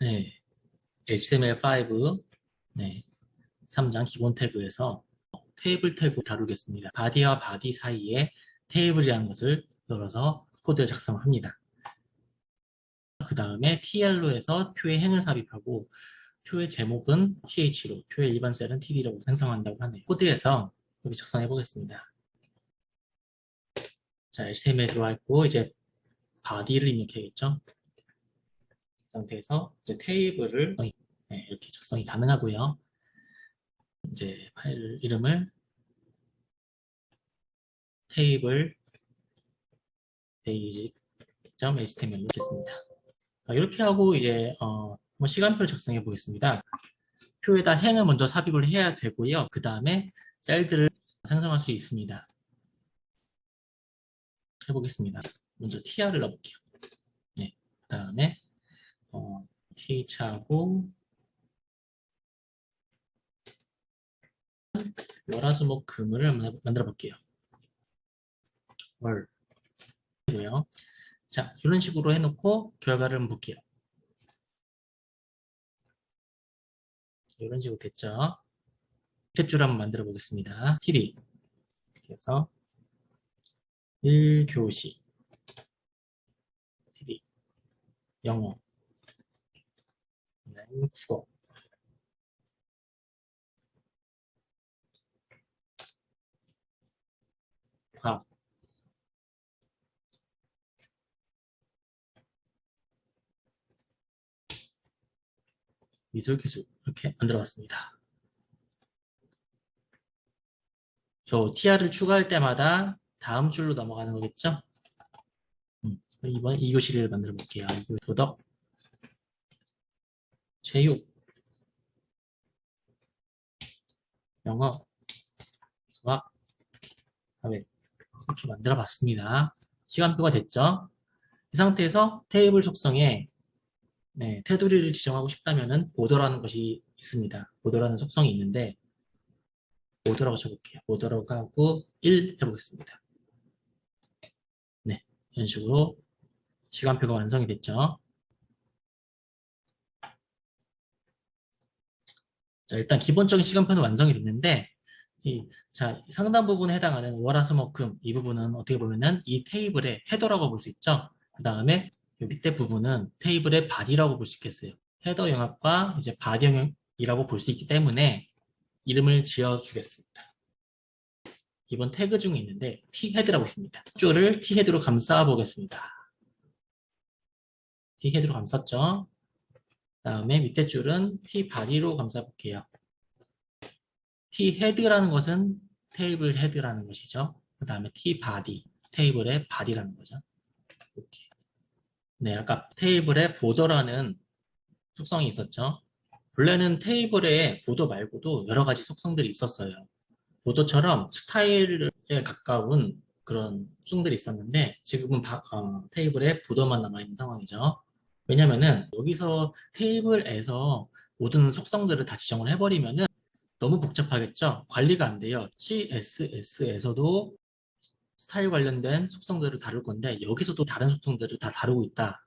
네, HTML5 네, 3장 기본 태그에서 테이블 태그 다루겠습니다. 바디와 바디 사이에 테이블이라는 것을 열어서 코드를 작성합니다. 그 다음에 TL로 해서 표의 행을 삽입하고 표의 제목은 TH로, 표의 일반 셀은 TD라고 생성한다고 하네요. 코드에서 여기 작성해 보겠습니다. 자, HTML 들어와 있고 이제 바디를 입력해야겠죠. 그 상태에서 이제 테이블을 네, 이렇게 작성이 가능하고요. 이제 파일 이름을 테이블 베이직.html로 넣겠습니다. 아, 이렇게 하고 이제 어, 시간표를 작성해 보겠습니다. 표에다 행을 먼저 삽입을 해야 되고요. 그 다음에 셀들을 생성할 수 있습니다. 해보겠습니다. 먼저 tr을 넣어볼게요. 네, 그 다음에 어, th하고 월화수목 금을 만들어 볼게요. 월 고요. 자, 이런 식으로 해놓고 결과를 볼게요. 이런 식으로 됐죠. 밑줄 한번 만들어 보겠습니다. TV 그래서 1교시 TV 영어 국어 과학 미술 기술 이렇게 만들어 봤습니다. 요 TR을 추가할 때마다 다음 줄로 넘어가는 거겠죠? 음, 이번 2교시를 만들어 볼게요. 도덕, 체육, 영어, 수학, 사회 이렇게 만들어 봤습니다. 시간표가 됐죠? 이 상태에서 테이블 속성에 네, 테두리를 지정하고 싶다면은 보더라는 것이 있습니다. 보더라는 속성이 있는데 보더라고 쳐볼게요. 보더라고 하고 1 해보겠습니다. 네, 이런 식으로 시간표가 완성이 됐죠. 자, 일단 기본적인 시간표는 완성이 됐는데 이, 자, 상단 부분에 해당하는 월화수목금 이 부분은 어떻게 보면은 이 테이블의 헤더라고 볼 수 있죠. 그 다음에 이 밑에 부분은 테이블의 바디라고 볼 수 있겠어요. 헤더 영역과 이제 바디 영역이라고 볼 수 있기 때문에 이름을 지어 주겠습니다. 이번 태그 중에 있는데 T헤드라고 있습니다. 줄을 T헤드로 감싸 보겠습니다. T헤드로 감쌌죠. 다음에 밑에 줄은 T바디로 감싸 볼게요. T헤드라는 것은 테이블 헤드라는 것이죠. 그 다음에 T바디, 테이블의 바디라는 거죠. 이렇게. 네, 아까 테이블에 보더라는 속성이 있었죠. 원래는 테이블에 보더 말고도 여러 가지 속성들이 있었어요. 보더처럼 스타일에 가까운 그런 속성들이 있었는데 지금은 바, 어, 테이블에 보더만 남아있는 상황이죠. 왜냐면은 여기서 테이블에서 모든 속성들을 다 지정을 해버리면은 너무 복잡하겠죠. 관리가 안 돼요. CSS에서도 스타일 관련된 속성들을 다룰 건데 여기서도 다른 속성들을 다 다루고 있다.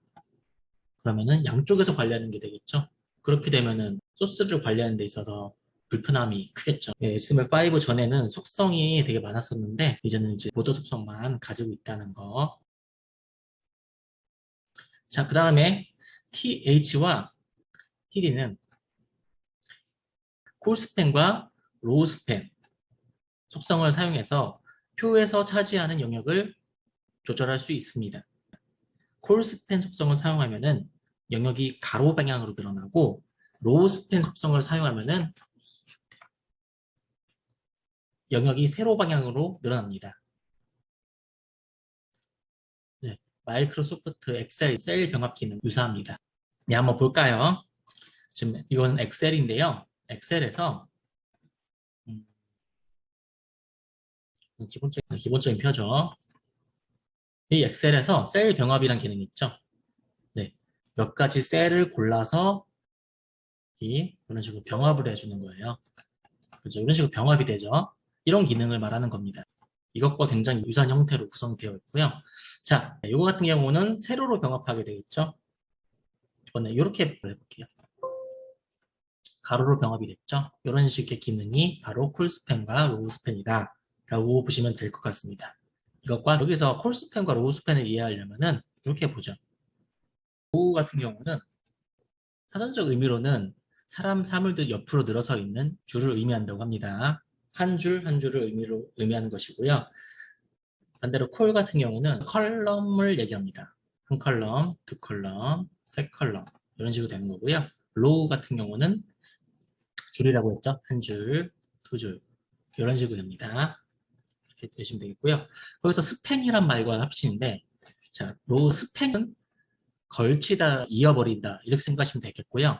그러면은 양쪽에서 관리하는 게 되겠죠. 그렇게 되면은 소스를 관리하는 데 있어서 불편함이 크겠죠. 예, HTML5 전에는 속성이 되게 많았었는데 이제는 이제 보더 속성만 가지고 있다는 거. 자, 그 다음에 TH와 TD는 콜스팬과 로우스팬 속성을 사용해서 표에서 차지하는 영역을 조절할 수 있습니다. 콜스팬 속성을 사용하면 은 영역이 가로 방향으로 드러나고 로우스팬 속성을 사용하면은 영역이 세로 방향으로 늘어납니다. 마이크로소프트 엑셀 셀 병합 기능 유사합니다. 네, 한번 볼까요? 지금 이건 엑셀인데요. 엑셀에서 음, 기본적인, 기본적인 표죠. 이 엑셀에서 셀 병합이라는 기능이 있죠. 네, 몇 가지 셀을 골라서 이 이런 식으로 병합을 해주는 거예요. 그죠? 이런 식으로 병합이 되죠. 이런 기능을 말하는 겁니다. 이것과 굉장히 유사한 형태로 구성되어 있고요. 자, 이거 같은 경우는 세로로 병합하게 되겠죠. 이번에 이렇게 해볼게요. 가로로 병합이 됐죠. 이런 식의 기능이 바로 콜스팬과 로우스팬이다 라고 보시면 될 것 같습니다. 이것과 여기서 콜스팬과 로우스팬을 이해하려면 은 이렇게 보죠. 로우 같은 경우는 사전적 의미로는 사람 사물들 옆으로 늘어서 있는 줄을 의미한다고 합니다. 한 줄 한 줄을 의미로 의미하는 것이고요. 반대로 콜 같은 경우는 컬럼을 얘기합니다. 한 컬럼, 두 컬럼, 세 컬럼 이런 식으로 되는 거고요. 로우 같은 경우는 줄이라고 했죠. 한 줄, 두 줄 이런 식으로 됩니다. 이렇게 되시면 되겠고요. 거기서 스팬이란 말과 합치는데 자, 로우 스팬은 걸치다, 이어버린다 이렇게 생각하시면 되겠고요.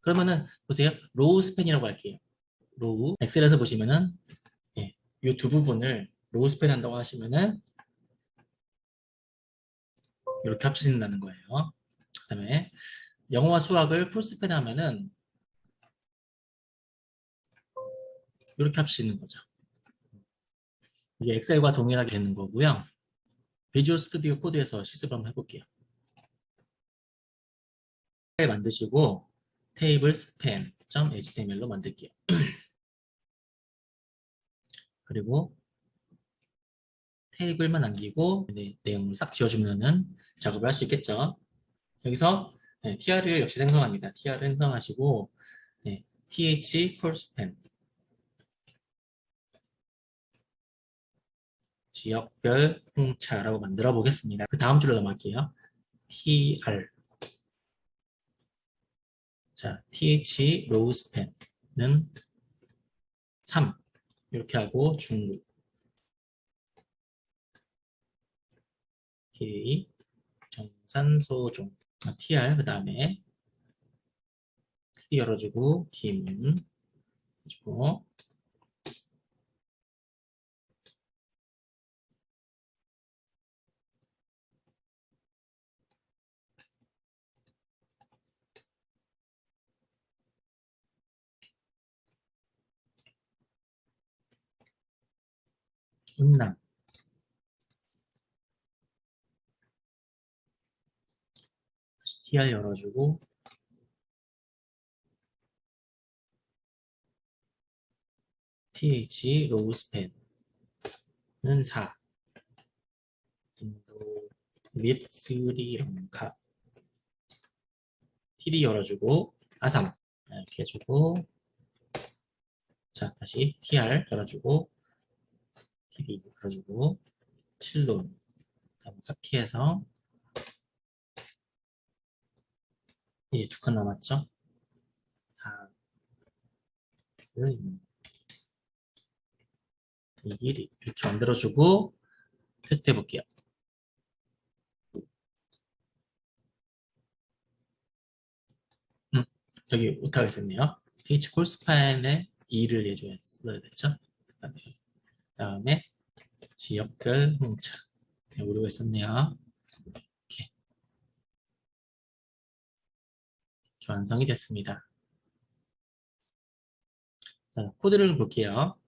그러면은 보세요. 로우 스팬이라고 할게요. 로우 엑셀에서 보시면은 예, 이두 부분을 로우 스팬 한다고 하시면은 이렇게 합쳐진다는 거예요. 그다음에 영어와 수학을 풀스팬 하면은 이렇게 합치는 거죠. 이게 엑셀과 동일하게 되는 거고요. 비주얼 스튜디오 코드에서 실습을 한번 해볼게요. 만드시고 테이블 span.html로 만들게요. 그리고 테이블만 남기고 네, 내용을 싹 지워주면은 작업을 할 수 있겠죠. 여기서 네, tr을 역시 생성합니다. tr을 생성하시고 네, th 콜스팬 지역별 홍차라고 만들어 보겠습니다. 그 다음 줄로 넘어갈게요. tr 자, th 로우스펜은 3 이렇게 하고 중국 K 정산소 종 아, tr 그 다음에 열어주고 김 해주고 운남 다시 tr 열어주고 th 로우 스펜은 4 인도 및 스리랑카 td 열어주고 아삼. 이렇게 해주고 자 다시 tr 열어주고 열어주고 7론 다음 카피해서 이제 두 칸 남았죠? 다이 길이 이렇게 만들어주고 테스트 해볼게요. 음, 여기 오타가 있었네요. ph 콜스파인에 2를 예조했어야 됐죠? 그다음에, 그다음에 지역별 홍차 네, 오류가 있었네요. 이렇게. 이렇게 완성이 됐습니다. 자, 코드를 볼게요.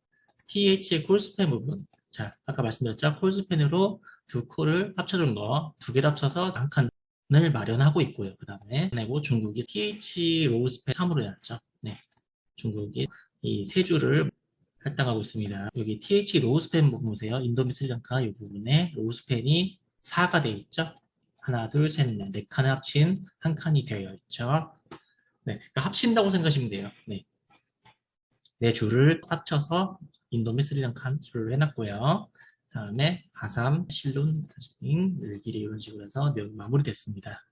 TH의 콜스팬 부분. 자, 아까 말씀드렸죠? 콜스팬으로 두 콜을 합쳐준 거, 두 개를 합쳐서 한 칸을 마련하고 있고요. 그 다음에 내고 중국이 TH 로우스팬 3으로 해놨죠. 네. 중국이 이 세 줄을 할당하고 있습니다. 여기 TH 로우스팬 부분 보세요. 인도미 스리랑카 이 부분에 로우스팬이 4가 되어 있죠. 하나, 둘, 셋, 넷. 네 칸을 합친 한 칸이 되어 있죠. 네. 그러니까 합친다고 생각하시면 돼요. 네. 네 줄을 합쳐서 인도미 스리랑카 줄을 해놨고요. 다음에 아삼, 실론, 다싱, 늘길이 이런 식으로 해서 마무리됐습니다.